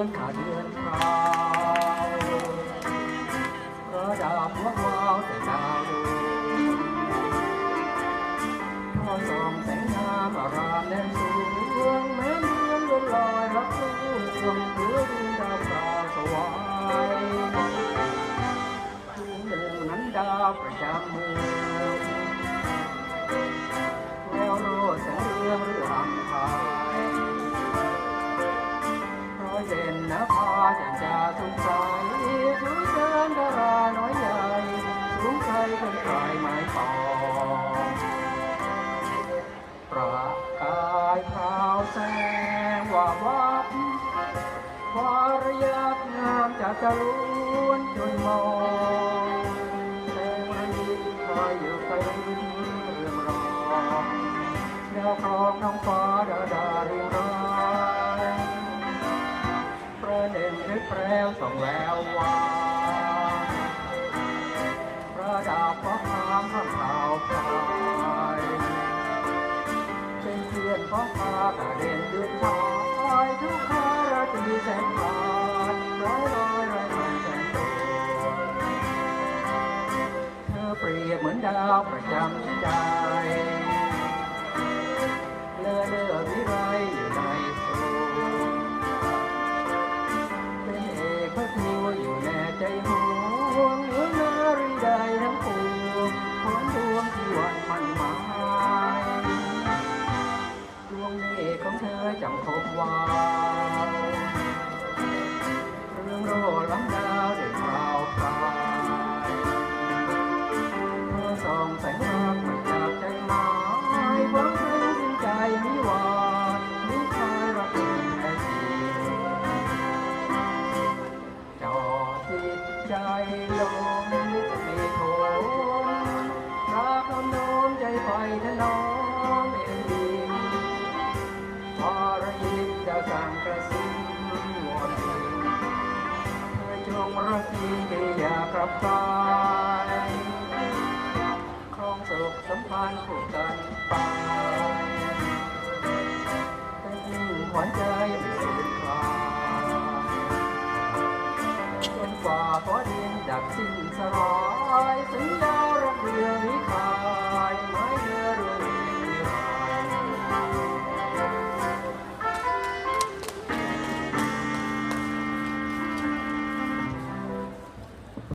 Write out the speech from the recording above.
อนขาเดือนขาวกระดาบหัว่าวแต่ดาวดวงทอดสองแสงงามอารามแดงสูงแม้เมืองลนลอยรับรู้ลมเพื่อดดาวตาสวายทุ่งเมืองนั้นดาวประจำเมือง แจ่มจ้าสดใสสูงเชิญดาราน้อยใหญ่สูงใกลเกินใครไม่ตองประกายพราวแสงว่าวับวารยักงามจากจรวนจนมอง ส่องแวววาวประดับพระพามพระขาวพายเป็นเพียนพระพาตาเด่นดือชายทุกคาราตรีแสนผ่านร้อยร้อยร้อยพันแสนดวงเธอเปรียบเหมือนดาวประจำใจ พระทัวอยู่แน่ใจห่วงเหมือนารีใดทั้งปวงขอนดวงที่วันมันหมายดวงเอกของเธอจำคบวา น้มใจไฟถนอมเอ็นดีพอระยิบจะสั่งกระซิบวอนเองเธอจงรักจริงอย่ากลับไปครองสุขสัมพันธ์ผูกกันไปแต่ยิ่งหวานใจไม่สูญคลายจนกว่าฟ้าดินดับสิ้นสลายสัญญาด